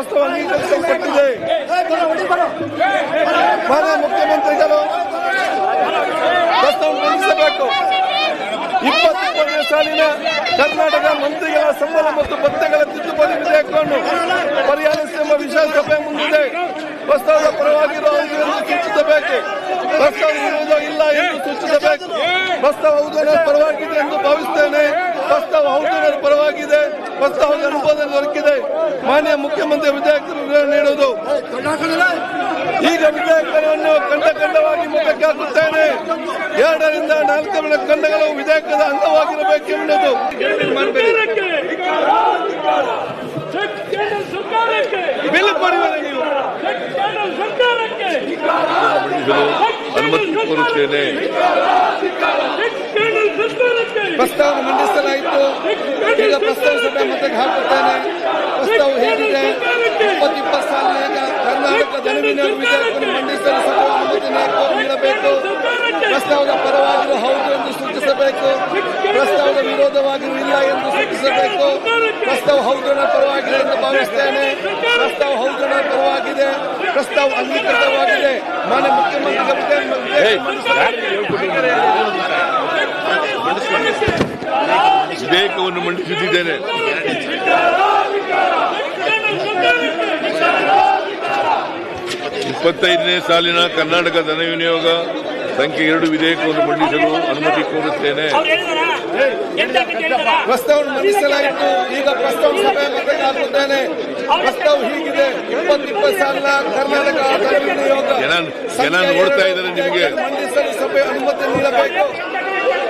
ಪ್ರಸ್ತಾವ ಅಂಗೀಕರಿಸಲ್ಪಟ್ಟಿದೆ ಮಾನ್ಯ ಮುಖ್ಯಮಂತ್ರಿಗಳು ಮಂಡಿಸಬೇಕು. ಇಪ್ಪತ್ತಿಪ್ಪತ್ತನೇ ಸಾಲಿನ ಕರ್ನಾಟಕ ಮಂತ್ರಿಗಳ ಸಂಬಳ ಮತ್ತು ಭತ್ಯೆಗಳ ತಿದ್ದುಪಡಿ ವಿಧೇಯಕವನ್ನು ಪರಿಹಾರಿಸುವ ವಿಶೇಷ ಸಭೆ ಮುಂದಿದೆ. ಪ್ರಸ್ತಾವದ ಪರವಾಗಿರುವ ಸೂಚಿಸಬೇಕು. ಪ್ರಸ್ತಾವ ಇಲ್ಲ ಎಂದು ಸೂಚಿಸಬೇಕು. ಪ್ರಸ್ತಾವ ಹೌದು ಪರವಾಗಿದೆ ಎಂದು ಭಾವಿಸುತ್ತೇನೆ ಪ್ರಸ್ತಾವ ಹೌದನ ಪರವಾಗಿದೆ. ಪ್ರಸ್ತಾವದ ಅನುಮೋದನೆ ದೊರಕಿದೆ ಮಾನ್ಯ ಮುಖ್ಯಮಂತ್ರಿ ವಿಧೇಯಕರು ನೀಡುವುದು. ಈಗ ವಿಧೇಯಕವನ್ನು ಕಂಡ ಕಂಡವಾಗಿ ಮುಖಕ್ಕೆ ಹಾಕುತ್ತೇನೆ. ಎರಡರಿಂದ ನಾಲ್ಕು ವೇಳೆ ಖಂಡಗಳು ವಿಧೇಯಕದ ಅಂಗವಾಗಿರಬೇಕೆಂಬುದು ಸರ್ಕಾರಕ್ಕೆ ಬಿಲ್ ನೀವು. ಅನುಮತಿ ಕೋರುತ್ತೇನೆ ಪ್ರಸ್ತಾವ ಈಗ ಪ್ರಸ್ತಾವ ಸಭೆ ಮತಕ್ಕೆ ಹಾಕುತ್ತೇನೆ. ಪ್ರಸ್ತಾವ ಹೇಗಿದೆ? ಇಪ್ಪತ್ತಿಪ್ಪತ್ತು ಸಾಲಿನಾಗ ಕರ್ನಾಟಕ ಜನವಿನಿಯೋಗ ವಿಧೇಯಕವನ್ನು ಮಂಡಿಸಲು ಸಚಿವ ಅನುಮತಿ ನೀಡಬೇಕು. ಪ್ರಸ್ತಾವದ ಪರವಾಗಿರುವ ಹೌದು ಎಂದು ಸೂಚಿಸಬೇಕು. ಪ್ರಸ್ತಾವದ ವಿರೋಧವಾಗಿರುವ ಇಲ್ಲ ಎಂದು ಸೂಚಿಸಬೇಕು. ಪ್ರಸ್ತಾವ ಹೌದನ ಪರವಾಗಿದೆ ಎಂದು ಭಾವಿಸುತ್ತೇನೆ ಪ್ರಸ್ತಾವ ಹೌದನ ಪರವಾಗಿದೆ. ಪ್ರಸ್ತಾವ ಅಂಗೀಕೃತವಾಗಿದೆ. ಮಾನ್ಯ ಮುಖ್ಯಮಂತ್ರಿ ವಿಧೇಯಕವನ್ನು ಮಂಡಿಸುತ್ತಿದ್ದೇನೆ. ಇಪ್ಪತ್ತೈದನೇ ಸಾಲಿನ ಕರ್ನಾಟಕ ಧನ ವಿನಿಯೋಗ ಸಂಖ್ಯೆ ಎರಡು ವಿಧೇಯಕವನ್ನು ಮಂಡಿಸಲು ಅನುಮತಿ ಕೋರುತ್ತೇನೆ. ಪ್ರಸ್ತಾವ ಮಂಡಿಸಲಾಯಿತು. ಈಗ ಪ್ರಸ್ತಾವ ಸಭೆ ಮತಕ್ಕೆ ಹಾಕುತ್ತೇನೆ ಪ್ರಸ್ತಾವ ಹೀಗಿದೆ. ಇಪ್ಪತ್ತಿಪ್ಪತ್ತು ಸಾಲಿನ ಕರ್ನಾಟಕ ಜನ ನೋಡ್ತಾ ಇದ್ದಾರೆ ನಿಮಗೆ. ಮಂಡಿಸಲು ಸಭೆ ಅನುಮತಿ ನೀಡಬೇಕು.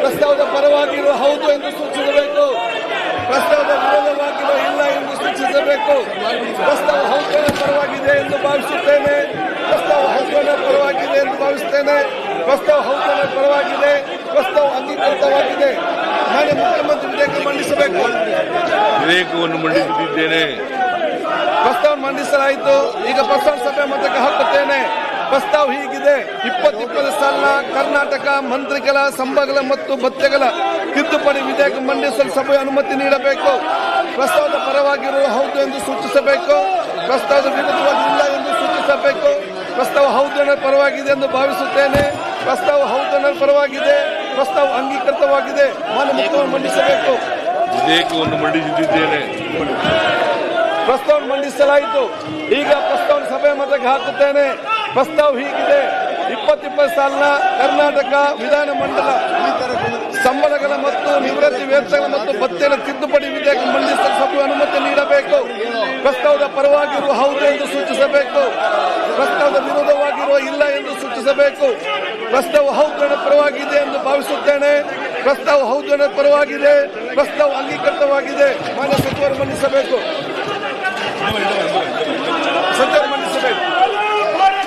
ಪ್ರಸ್ತಾವದ ಪರವಾಗಿರುವ ಹೌದು ಎಂದು ಸೂಚಿಸಬೇಕು. ಪ್ರಸ್ತಾವದ ವಿರೋಧವಾಗಿರುವ ಇಲ್ಲ ಎಂದು ಸೂಚಿಸಬೇಕು. ಪ್ರಸ್ತಾವ ಹೌದನ ಪರವಾಗಿದೆ ಎಂದು ಭಾವಿಸುತ್ತೇನೆ. ಪ್ರಸ್ತಾವ ಹೌದನ ಪರವಾಗಿದೆ ಎಂದು ಭಾವಿಸುತ್ತೇನೆ. ಪ್ರಸ್ತಾವ ಹೌದನ ಪರವಾಗಿದೆ. ಪ್ರಸ್ತಾವ ಅಂಗೀಕೃತವಾಗಿದೆ. ನಾನು ಮುಖ್ಯಮಂತ್ರಿ ವಿಧೇಯಕ ಮಂಡಿಸಬೇಕು. ವಿಧೇಯಕವನ್ನು ಮಂಡಿಸುತ್ತಿದ್ದೇನೆ ಪ್ರಸ್ತಾವ ಮಂಡಿಸಲಾಯಿತು. ಈಗ ಪ್ರಸ್ತಾವ ಸಭೆ ಮತಕ್ಕೆ ಹಾಕುತ್ತೇನೆ. ಪ್ರಸ್ತಾವ ಹೀಗಿದೆ. ಇಪ್ಪತ್ತಿಪ್ಪತ್ತು ಸಾಲಿನ ಕರ್ನಾಟಕ ಮಂತ್ರಿಗಳ ಸಂಭಗಳ ಮತ್ತು ಭತ್ತೆಗಳ ತಿದ್ದುಪಡಿ ವಿಧೇಯಕ ಮಂಡಿಸಲು ಸಭೆ ಅನುಮತಿ ನೀಡಬೇಕು. ಪ್ರಸ್ತಾವದ ಪರವಾಗಿರುವ ಹೌದು ಎಂದು ಸೂಚಿಸಬೇಕು. ಪ್ರಸ್ತಾವದ ವಿರುದ್ಧವಾಗಿಲ್ಲ ಎಂದು ಸೂಚಿಸಬೇಕು. ಪ್ರಸ್ತಾವ ಹೌದನ ಪರವಾಗಿದೆ ಎಂದು ಭಾವಿಸುತ್ತೇನೆ. ಪ್ರಸ್ತಾವ ಹೌದನ ಪರವಾಗಿದೆ. ಪ್ರಸ್ತಾವ ಅಂಗೀಕೃತವಾಗಿದೆ. ಮುಖ್ಯಮಂತ್ರಿ ಮಂಡಿಸಬೇಕು. ವಿಧೇಯಕವನ್ನು ಮಂಡಿಸುತ್ತಿದ್ದೇನೆ ಪ್ರಸ್ತಾವ ಮಂಡಿಸಲಾಯಿತು. ಈಗ ಪ್ರಸ್ತಾವ ಸಭೆ ಮತಕ್ಕೆ ಹಾಕುತ್ತೇನೆ. ಪ್ರಸ್ತಾವ ಹೀಗಿದೆ. ಇಪ್ಪತ್ತಿಪ್ಪತ್ತು ಸಾಲಿನ ಕರ್ನಾಟಕ ವಿಧಾನಮಂಡಲ ಸಂಬಳಗಳ ಮತ್ತು ನಿವೃತ್ತಿ ವೇತನ ಮತ್ತು ಭತ್ಯೆಗಳ ತಿದ್ದುಪಡಿ ವಿಧೇಯಕ ಮಂಡಿಸಲು ಸಭೆ ಅನುಮತಿ ನೀಡಬೇಕು. ಪ್ರಸ್ತಾವದ ಪರವಾಗಿರುವ ಹೌದು ಎಂದು ಸೂಚಿಸಬೇಕು. ಪ್ರಸ್ತಾವದ ವಿರೋಧವಾಗಿರುವ ಇಲ್ಲ ಎಂದು ಸೂಚಿಸಬೇಕು. ಪ್ರಸ್ತಾವ ಹೌದು ಪರವಾಗಿದೆ ಎಂದು ಭಾವಿಸುತ್ತೇನೆ. ಪ್ರಸ್ತಾವ ಹೌದು ಪರವಾಗಿದೆ. ಪ್ರಸ್ತಾವ ಅಂಗೀಕೃತವಾಗಿದೆ. ಮಾನ್ಯ ಸಚಿವರು ಮಂಡಿಸಬೇಕು ಸಚಿವರು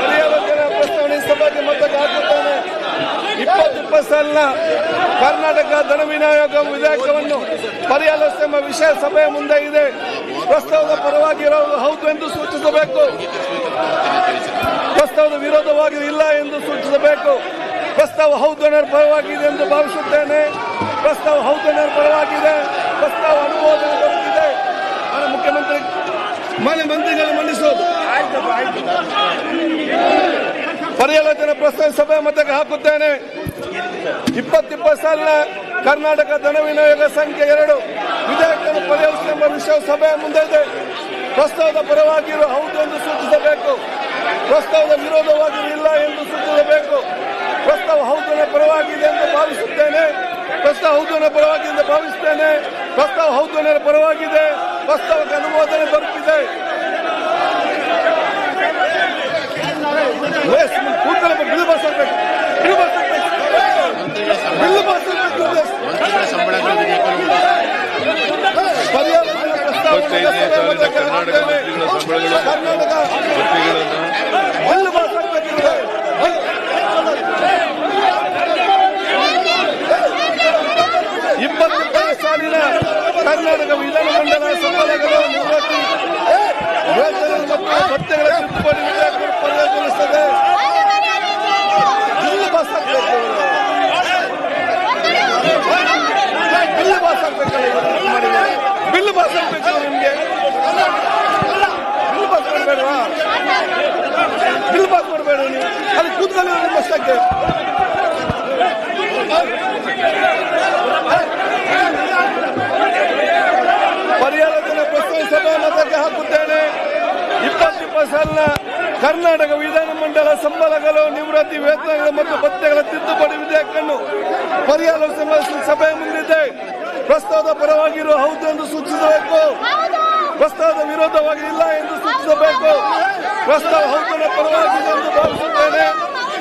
ಮಲಯಾಳಂನ ಪ್ರಸ್ತಾವನೆ ಸಭೆಗೆ ಮತಕ್ಕೆ ಹಾಕುತ್ತಾನೆ. ಇಪ್ಪತ್ತಿಪ್ಪತ್ತು ಸಾಲಿನ ಕರ್ನಾಟಕ ಧನ ವಿನಿಯೋಗ ವಿಧೇಯಕವನ್ನು ಪರಿಹಾರಿಸುವ ವಿಷಯ ಸಭೆಯ ಮುಂದೆ ಇದೆ. ಪ್ರಸ್ತಾವದ ಪರವಾಗಿರೋ ಹೌದು ಎಂದು ಸೂಚಿಸಬೇಕು. ಪ್ರಸ್ತಾವದ ವಿರೋಧವಾಗಿ ಇಲ್ಲ ಎಂದು ಸೂಚಿಸಬೇಕು. ಪ್ರಸ್ತಾವ ಹೌದನರ ಪರವಾಗಿದೆ ಎಂದು ಭಾವಿಸುತ್ತೇನೆ. ಪ್ರಸ್ತಾವ ಹೌದನರ ಪರವಾಗಿದೆ. ಪ್ರಸ್ತಾವ ಅನುಮೋದನೆ ದೊರೆತಿದೆ. ಮುಖ್ಯಮಂತ್ರಿ, ಮಾನ್ಯ ಮಂತ್ರಿಗಳು ಮಂಡಿಸೋದು ಪರ್ಯಾಲೋಚನೆ ಪ್ರಸ್ತಾವ ಸಭೆ ಮತಕ್ಕೆ ಹಾಕುತ್ತೇನೆ. ಇಪ್ಪತ್ತಿಪ್ಪತ್ತು ಸಾಲಿನ ಕರ್ನಾಟಕ ಧನ ವಿನಿಯೋಗ ಸಂಖ್ಯೆ ಎರಡು. ವಿಧೇಯಕವನ್ನು ಪರಿಹರಿಸುವ ವಿಷಯ ಸಭೆ ಮುಂದೆ ಇದೆ. ಪ್ರಸ್ತಾವದ ಪರವಾಗಿರುವ ಹೌದು ಎಂದು ಸೂಚಿಸಬೇಕು. ಪ್ರಸ್ತಾವದ ವಿರೋಧವಾಗಿ ಇಲ್ಲ ಎಂದು ಸೂಚಿಸಬೇಕು ಪ್ರಸ್ತಾವ ಹೌದನ ಪರವಾಗಿದೆ ಎಂದು ಭಾವಿಸುತ್ತೇನೆ. ಪ್ರಸ್ತಾವ ಹೌದನ ಪರವಾಗಿದೆ ಎಂದು ಭಾವಿಸುತ್ತೇನೆ. ಪ್ರಸ್ತಾವ ಹೌದನ ಪರವಾಗಿದೆ. ಪ್ರಸ್ತಾವಕ್ಕೆ ಅನುಮೋದನೆ ದೊರಕಿದೆ. ಕರ್ನಾಟಕ ಬಿಲ್ ಬಿಲ್ ಆಗ್ಬೇಕು ಮಂತ್ರಿಗಳ ಸಂಬಳಗಳ ವಿಧೇಯಕ ಪರ್ಯಾಲೋಚನಾ ಪ್ರಸ್ತಾವವನ್ನು ಇಪ್ಪತ್ತೈದನೇ ಸಾಲಿನ ಕರ್ನಾಟಕ ಮಂತ್ರಿಗಳ ಸಂಬಳಗಳು ಕರ್ನಾಟಕ ಭತ್ಯೆಗಳನ್ನು ಬಿಲ್ ಪಾಸ್ ಆಗ್ಬೇಕಿದೆ ಇಪ್ಪತ್ತೊಂದನೇ ಸಾಲಿನ ಕರ್ನಾಟಕ ವಿಧಾನಮಂಡಲ ಸಂಬಳಗಳು ನಿವೃತ್ತಿ ವೇತನ ಮತ್ತು ಬಿಲ್ ಪಾಸ್ ಬಿಲ್ ಪಾಸ್ ಆಗ್ಬೇಕಲ್ಲ. ಬಿಲ್ ಪಾಸ್ ನಿಮ್ಗೆ ಬಿಲ್ ಪಾಸ್ ಮಾಡಬೇಡವಾ ಬಿಲ್ ಪಾಸ್ ಮಾಡಬೇಡ ನೀವು ಅಲ್ಲಿ ಕೂತ್ಕೊಂಡು ಪ್ರಸ್ತಾವ ಸಭಾಮತಕ್ಕೆ ಹಾಕುತ್ತೇನೆ ಇಪ್ಪತ್ತಿಪ್ಪತ್ತು ಸಾಲಿನ ಕರ್ನಾಟಕ ವಿಧಾನಮಂಡಲ ಸಂಬಳಗಳು, ನಿವೃತ್ತಿ ವೇತನಗಳು ಮತ್ತು ಭತ್ಯೆಗಳ ತಿದ್ದುಪಡಿ ವಿಧೇಯಕವನ್ನು ಪರ್ಯಾಲೋಚನೆ ಸಭೆ ಮುಂದಿದೆ. ಪ್ರಸ್ತಾವದ ಪರವಾಗಿರುವ ಹೌದು ಎಂದು ಸೂಚಿಸಬೇಕು. ಪ್ರಸ್ತಾವದ ವಿರೋಧವಾಗಿ ಇಲ್ಲ ಎಂದು ಸೂಚಿಸಬೇಕು. ಪ್ರಸ್ತಾವ ಹೌದನ ಪರವಾಗಿದೆ ಎಂದು ಭಾವಿಸುತ್ತೇನೆ.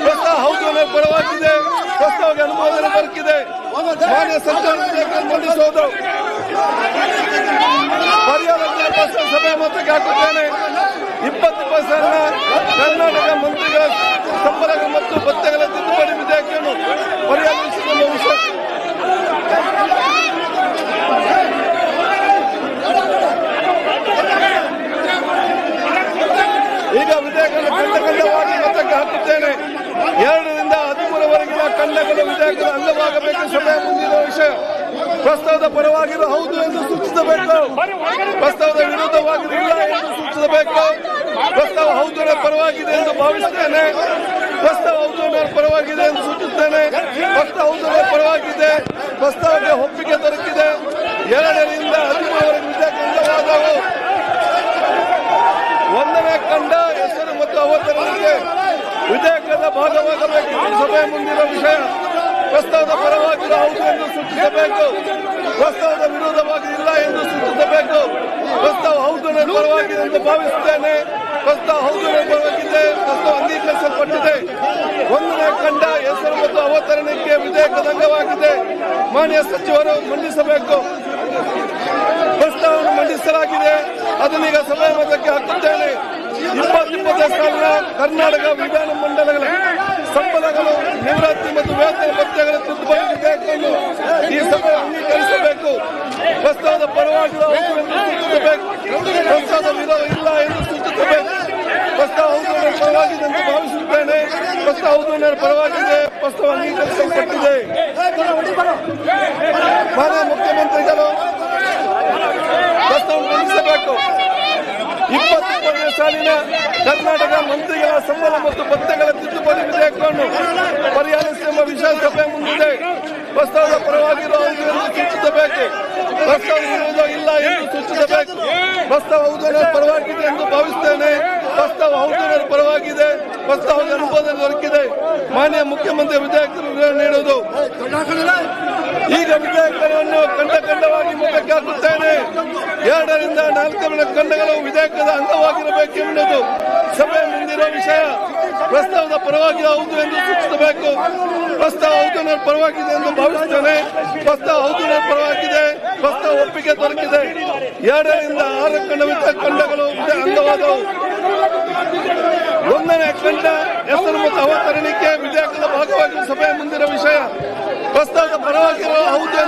ಪ್ರಸ್ತಾವ ಹೌದನ ಪರವಾಗಿದೆ. ದೊರಕಿದೆ ಮಾನ್ಯ ಪರ್ಯಾಲೋಚನೆ ಪ್ರಸ್ತಾವ ಸಭೆ ಮತಕ್ಕೆ ಹಾಕುತ್ತೇನೆ. ಇಪ್ಪತ್ತು ಪರ್ಸೆಂಟ್ನ ಕರ್ನಾಟಕ ಮಂತ್ರಿಗಳ ಸಂಪರ್ಕ ಮತ್ತು ಭತ್ತಗಳ ತಿದ್ದುಪಡಿ ವಿಧೇಯಕವನ್ನು ಪರ್ಯಾಲೋಚಿಸಲು ವಿಷಯ ಈಗ ವಿಧೇಯಕವನ್ನು ಖಂಡ ಖಂಡವಾಗಿ ಮತಕ್ಕೆ ಹಾಕುತ್ತೇನೆ ಎರಡರಿಂದ ಹದಿಮೂರವರೆಗಿನ ಖಂಡಗಳು ವಿಧೇಯಕದ ಅಂಗವಾಗಬೇಕು. ಸಭೆಯ ಮುಂದಿರುವ ವಿಷಯ. ಪ್ರಸ್ತಾವದ ಪರವಾಗಿರುವ ಹೌದು ಎಂದು ಸೂಚಿಸಬೇಕು. ಪ್ರಸ್ತಾವದ ವಿರೋಧವಾಗಿರಲಿಲ್ಲ ಎಂದು ಸೂಚಿಸಬೇಕು. ಪ್ರಸ್ತಾವ ಹೌದು ಪರವಾಗಿದೆ ಎಂದು ಭಾವಿಸುತ್ತೇನೆ ಪ್ರಸ್ತಾವ ಹೌದು ಪರವಾಗಿದೆ ಎಂದು ಸೂಚಿಸುತ್ತೇನೆ ಪ್ರಸ್ತಾವ ಹೌದು ಪರವಾಗಿದೆ. ಪ್ರಸ್ತಾವಕ್ಕೆ ಒಪ್ಪಿಗೆ ದೊರಕಿದೆ. ಎರಡರಿಂದ ಹದಿಮೂರವರೆಗೆ ವಿಧೇಯಕ ಅಂಗವಾದವು ಒಂದನೇ ಕಂಡ ಹೆಸರು ಮತ್ತು ಅವತರಣಿಕೆ ವಿಧೇಯಕದ ಭಾಗವಾಗಬೇಕು. ಸಭೆ ಮುಂದಿನ ವಿಷಯ. ಪ್ರಸ್ತಾವದ ಪರವಾಗಿ ಹೌದು ಎಂದು ಸೂಚಿಸಬೇಕು. ಪ್ರಸ್ತಾವದ ವಿರೋಧವಾಗಿ ಇಲ್ಲ ಎಂದು ಸೂಚಿಸಬೇಕು. ಪ್ರಸ್ತಾವ ಹೌದು ಪರವಾಗಿದೆ ಎಂದು ಭಾವಿಸುತ್ತೇನೆ. ಪ್ರಸ್ತಾವ ಹೌದು ಪರವಾಗಿದೆ ಪ್ರಸ್ತಾವ ಅಂಗೀಕರಿಸಲ್ಪಟ್ಟಿದೆ. ಒಂದನೇ ಕಂಡ ಹೆಸರು ಮತ್ತು ಅವತರಣಕ್ಕೆ ವಿಧೇಯಕದ ಅಂಗವಾಗಿದೆ. ಮಾನ್ಯ ಸಚಿವರು ಮಂಡಿಸಬೇಕು. ಪ್ರಸ್ತಾವವನ್ನು ಮಂಡಿಸಲಾಗಿದೆ. ಅದನ್ನೀಗ ಸಭೆ ಮತಕ್ಕೆ ಹಾಕುತ್ತೇನೆ. ಇಪ್ಪತ್ತಿಪ್ಪತ್ತು ಕರ್ನಾಟಕ ವಿಧಾನ ನಿವೃತ್ತಿ ಮತ್ತು ವೇತನ ಭತ್ಯೆಗಳ ತಿದ್ದುಪಡಿ ವಿಧೇಯಕವನ್ನು ಈ ಸಭೆ ಅಂಗೀಕರಿಸಬೇಕು. ಪ್ರಸ್ತಾವದ ಪರವಾಗಿ ಪ್ರಸ್ತಾವದ ವಿರೋಧ ಇಲ್ಲ ಎಂದು ಸೂಚಿಸಬೇಕು. ಪ್ರಸ್ತಾವ ಹೌದು ಪರವಾಗಿದೆ ಎಂದು ಭಾವಿಸುತ್ತೇನೆ. ಪ್ರಸ್ತಾವ ಹೌದು ಪರವಾಗಿದೆ ಪ್ರಸ್ತಾವ ಅಂಗೀಕರಿಸಲ್ಪಟ್ಟಿದೆ. ಮಾನ್ಯ ಮುಖ್ಯಮಂತ್ರಿಗಳು, ಪ್ರಸ್ತಾವ ಮಂಡಿಸಬೇಕು. ಇಪ್ಪತ್ತೊಂದನೇ ಸಾಲಿನ ಕರ್ನಾಟಕ ಮಂತ್ರಿಗಳ ಸಂಬಳ ಮತ್ತು ಭತ್ಯೆಗಳ ತಿದ್ದುಪಡಿ ವಿಧೇಯಕವನ್ನು ಪರಿಹಾರಿಸುವ ವಿಶೇಷ ಸಭೆ ಮುಂದಿದೆ ಪ್ರಸ್ತಾವದ ಪರವಾಗಿರುವ ಸೂಚಿಸಬೇಕು? ಪ್ರಸ್ತಾವ ಇರುವುದು ಇಲ್ಲ ಎಂದು ಸೂಚಿಸಬೇಕು. ಪ್ರಸ್ತಾವ ಹೌದು ಅನ್ನೋ ಪರವಾಗಿದೆ ಎಂದು ಭಾವಿಸುತ್ತೇನೆ ಪ್ರಸ್ತಾವ ಹೌದು ಪರವಾಗಿದೆ. ಪ್ರಸ್ತಾವದ ಅನುಮೋದನೆ ದೊರಕಿದೆ. ಮಾನ್ಯ ಮುಖ್ಯಮಂತ್ರಿ ವಿಧೇಯಕರು ನೀಡುವುದು. ಈಗ ವಿಧೇಯಕವನ್ನು ಕಂಡ ಕಂಡವಾಗಿ ಮುಖಕ್ಕೆ ಹಾಕುತ್ತೇನೆ. ಎರಡರಿಂದ ನಾಲ್ಕರ ಖಂಡಗಳು ವಿಧೇಯಕದ ಅಂಗವಾಗಿರಬೇಕೆಂಬುದು ಸಭೆ ಮುಂದಿರುವ ವಿಷಯ. ಪ್ರಸ್ತಾವದ ಪರವಾಗಿ ಹೌದು ಎಂದು ಸೂಚಿಸಬೇಕು. ಪ್ರಸ್ತಾವ ಹೌದು ಪರವಾಗಿದೆ ಎಂದು ಭಾವಿಸುತ್ತೇನೆ ಪ್ರಸ್ತಾವ ಹೌದು ಪರವಾಗಿದೆ. ಪ್ರಸ್ತಾವ ಒಪ್ಪಿಗೆ ದೊರಕಿದೆ. ಎರಡರಿಂದ ಆರು ಖಂಡವಿದ್ದ ಖಂಡಗಳು ಅಂಗವಾದವು. ಒಂದನೇ ಖಂಡ ಹೆಸರು ಮತ್ತು ಅವತರಣಿಕೆ ವಿಧೇಯಕದ ಭಾಗವಾಗಿ ಸಭೆಯ ಮುಂದಿನ ವಿಷಯ. ಪ್ರಸ್ತಾವದ ಪರವಾಗಿರುವ ಹೌದು